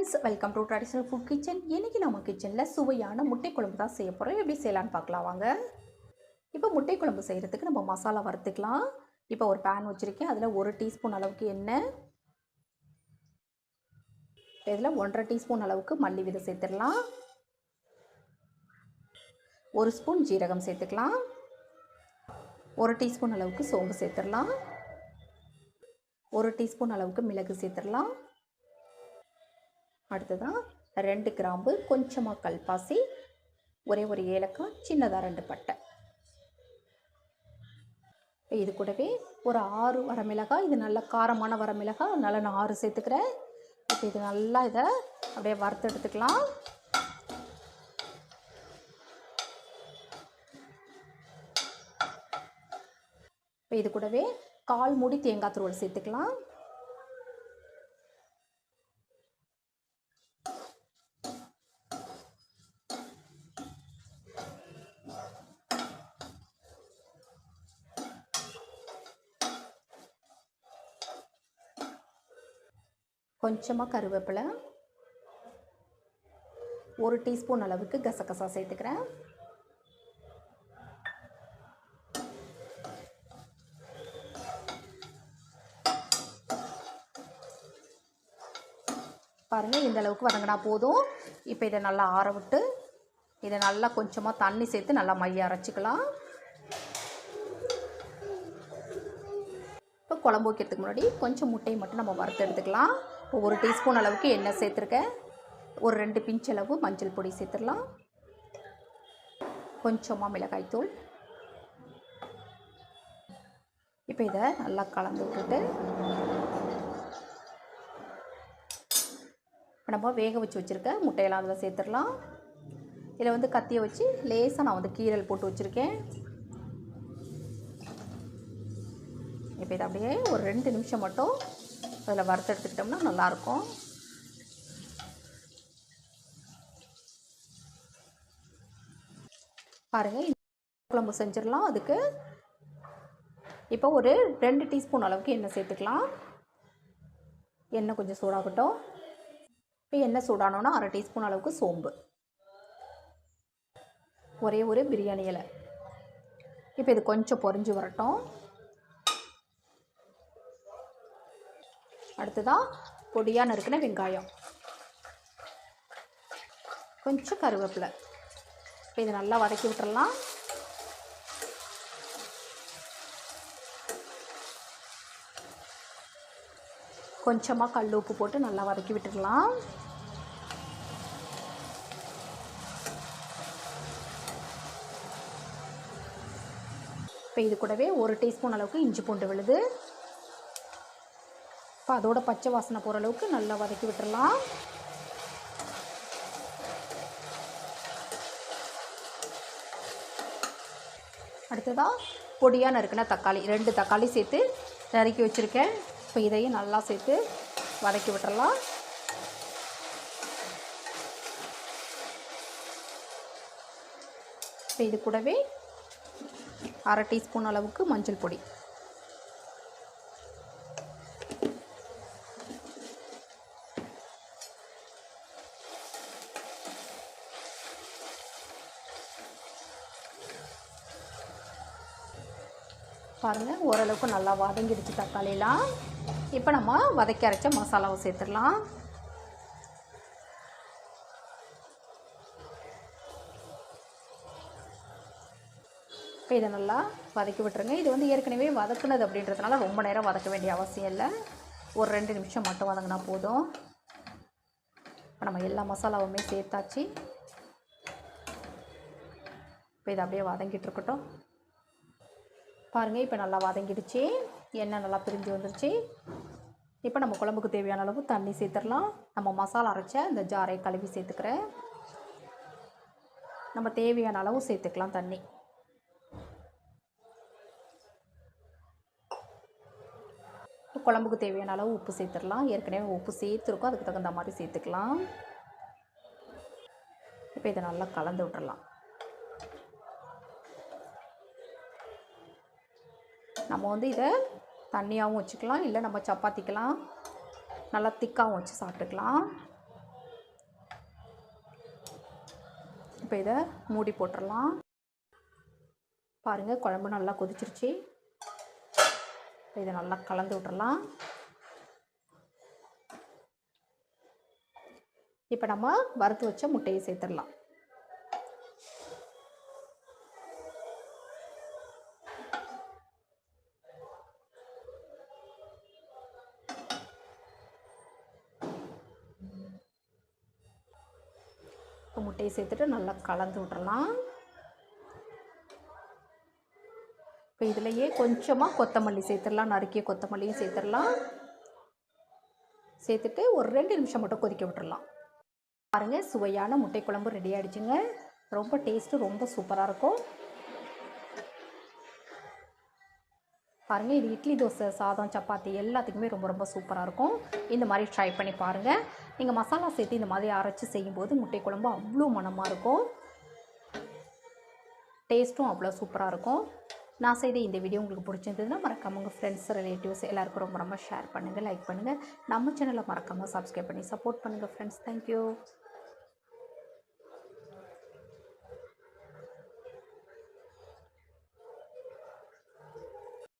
Friends welcome to traditional food kitchen இன்றைக்கி நம்ம கிச்சனில் சுவையான முட்டை குழம்பு தான் செய்ய போகிறோம் எப்படி செய்யலான்னு பார்க்கலாம் வாங்க. இப்போ முட்டை குழம்பு செய்கிறதுக்கு நம்ம மசாலா வறுத்துக்கலாம். இப்போ ஒரு பேன் வச்சுருக்கேன். அதில் ஒரு டீஸ்பூன் அளவுக்கு எண்ணெய். இதில் ஒன்றரை டீஸ்பூன் அளவுக்கு மல்லி விதை சேர்த்துடலாம். ஒரு ஸ்பூன் ஜீரகம் சேர்த்துக்கலாம். ஒரு டீஸ்பூன் அளவுக்கு சோம்பு சேர்த்துடலாம். ஒரு டீஸ்பூன் அளவுக்கு மிளகு சேர்த்துடலாம். அடுத்ததாக ரெண்டு கிராம்பு கொஞ்சமாக கல்பாசி ஒரே ஒரு ஏலக்காய் சின்னதாக ரெண்டு பட்டை. இது கூடவே ஒரு ஆறு வரமிளகாய் இது நல்ல காரமான வரமிளகாய் அதனால் நான் ஆறு சேர்த்துக்கிறேன். இப்போ இது நல்லா இதை அப்படியே வறுத்து எடுத்துக்கலாம். இப்போ இது கூடவே கால் மூடி தேங்காய் துருவல் சேர்த்துக்கலாம். கொஞ்சமாக கருவேப்பிலை ஒரு டீஸ்பூன் அளவுக்கு கசகசா சேர்த்துக்கிறேன். பாருங்கள் இந்த அளவுக்கு வதங்கினா போதும். இப்போ இதை நல்லா ஆற விட்டு இதை நல்லா கொஞ்சமாக தண்ணி சேர்த்து நல்லா மைய அரைச்சிக்கலாம். இப்போ குழம்பு வைக்கிறதுக்கு முன்னாடி கொஞ்சம் முட்டையை மட்டும் நம்ம வறுத்து எடுத்துக்கலாம். ஒரு டீஸ்பூன் அளவுக்கு எண்ணெய் சேர்த்துருக்கேன். ஒரு ரெண்டு பிஞ்ச் அளவு மஞ்சள் பொடி சேர்த்துடலாம். கொஞ்சமாக மிளகாய்த்தூள் இப்போ இதை நல்லா கலந்து விட்டுட்டு இப்போ நம்ம வேக வச்சு வச்சுருக்க முட்டையெல்லாம் அதில் சேர்த்துடலாம். இதில் வந்து கத்தியை வச்சு லேசாக நான் வந்து கீரல் போட்டு வச்சுருக்கேன். இப்போ இதை அப்படியே ஒரு ரெண்டு நிமிஷம் மட்டும் அதில் வறுத்து எடுத்துக்கிட்டோம்னா நல்லாயிருக்கும். பாருங்கள் குழம்பு செஞ்சிடலாம். அதுக்கு இப்போ ஒரு ரெண்டு டீஸ்பூன் அளவுக்கு எண்ணெய் சேர்த்துக்கலாம். எண்ணெய் கொஞ்சம் சூடாகட்டும். இப்போ எண்ணெய் சூடானோன்னா அரை டீஸ்பூன் அளவுக்கு சோம்பு. ஒரே ஒரு பிரியாணி இலை. இப்போ இது கொஞ்சம் பொறிஞ்சு வரட்டும். அடுத்ததாக பொடியாக நறுக்கின வெங்காயம். கொஞ்சம் கருவேப்பிலை. இப்போ இதை நல்லா வதக்கி விட்டுறலாம். கொஞ்சமாக கல் உப்பு போட்டு நல்லா வதக்கி விட்டுடலாம் இப்போ இது கூடவே ஒரு டீஸ்பூன் அளவுக்கு இஞ்சி பூண்டு விழுது. இப்போ அதோட பச்சை வாசனை போகிற அளவுக்கு நல்லா வதக்கி விட்டுறலாம். அடுத்ததாக பொடியாக நறுக்கின தக்காளி. ரெண்டு தக்காளி சேர்த்து நறுக்கி வச்சுருக்கேன். இப்போ இதையும் நல்லா சேர்த்து வதக்கி விட்டுறலாம். இப்போ இது கூடவே அரை டீஸ்பூன் அளவுக்கு மஞ்சள் பொடி. பாருங்கள் ஓரளவுக்கு நல்லா வதங்கிடுச்சு தக்காளிலாம் இப்போ நம்ம வதக்கி அரைச்ச மசாலாவை சேர்த்துடலாம். இப்போ இதை நல்லா வதக்கி விட்டுருங்க. இது வந்து ஏற்கனவே வதக்குனது அப்படின்றதுனால ரொம்ப நேரம் வதக்க வேண்டிய அவசியம் இல்லை. ஒரு ரெண்டு நிமிஷம் மட்டும் வதங்கினா போதும். இப்போ நம்ம எல்லா மசாலாவுமே சேர்த்தாச்சு. இப்போ இதை அப்படியே வதங்கிட்டு இருக்கட்டும். பாருங்கள் இப்போ நல்லா வதங்கிடுச்சு. எண்ணெய் நல்லா பிரிஞ்சு வந்துருச்சு. இப்போ நம்ம குழம்புக்கு தேவையான அளவு தண்ணி சேர்த்துடலாம். நம்ம மசாலா அரைச்ச இந்த ஜாரை கழுவி சேர்த்துக்கிறேன். நம்ம தேவையான அளவு சேர்த்துக்கலாம் தண்ணி. குழம்புக்கு தேவையான அளவு உப்பு சேர்த்துடலாம். ஏற்கனவே உப்பு சேர்த்துருக்கோம். அதுக்கு தகுந்த மாதிரி சேர்த்துக்கலாம். இப்போ இதை நல்லா கலந்து விட்டுறலாம் நம்ம வந்து இதை தண்ணியாகவும் வச்சுக்கலாம் இல்லை நம்ம சப்பாத்திக்கெலாம். நல்லா திக்காகவும் வச்சு சாப்பிட்டுக்கலாம். இப்போ இதை மூடி போட்டுடலாம். பாருங்கள் குழம்பு நல்லா கொதிச்சிருச்சு. இதை நல்லா கலந்து விட்டுறலாம் இப்போ நம்ம வறுத்து வச்ச முட்டையை சேர்த்துடலாம். இப்போ முட்டையை சேர்த்துட்டு நல்லா கலந்து விட்டுறலாம். இப்போ இதுலேயே கொஞ்சமாக கொத்தமல்லி சேர்த்துடலாம். நறுக்கிய கொத்தமல்லியும் சேர்த்துடலாம். சேர்த்துட்டு ஒரு ரெண்டு நிமிஷம் மட்டும் கொதிக்க விட்டுடலாம் பாருங்கள் சுவையான முட்டை குழம்பு ரெடி ஆகிடுச்சுங்க ரொம்ப டேஸ்ட்டு ரொம்ப சூப்பராக இருக்கும். பாருங்கள் இது இட்லி தோசை சாதம் சப்பாத்தி எல்லாத்துக்குமே ரொம்ப ரொம்ப சூப்பராக இருக்கும். இந்த மாதிரி ட்ரை பண்ணி பாருங்கள் நீங்கள் மசாலா சேர்த்து இந்த மாதிரி அரைச்சி செய்யும்போது முட்டை குழம்பு அவ்வளோ மணமாக இருக்கும். டேஸ்ட்டும் அவ்வளோ சூப்பராக இருக்கும். நான் செய்த இந்த வீடியோ உங்களுக்கு பிடிச்சிருந்ததுன்னா மறக்காம உங்கள் ஃப்ரெண்ட்ஸ் ரிலேட்டிவ்ஸ் எல்லாருக்கும் ரொம்ப ரொம்ப ஷேர் பண்ணுங்கள் லைக் பண்ணுங்கள் நம்ம சேனலை மறக்காமல் சப்ஸ்கிரைப் பண்ணி சப்போர்ட் பண்ணுங்கள் ஃப்ரெண்ட்ஸ் தேங்க்யூ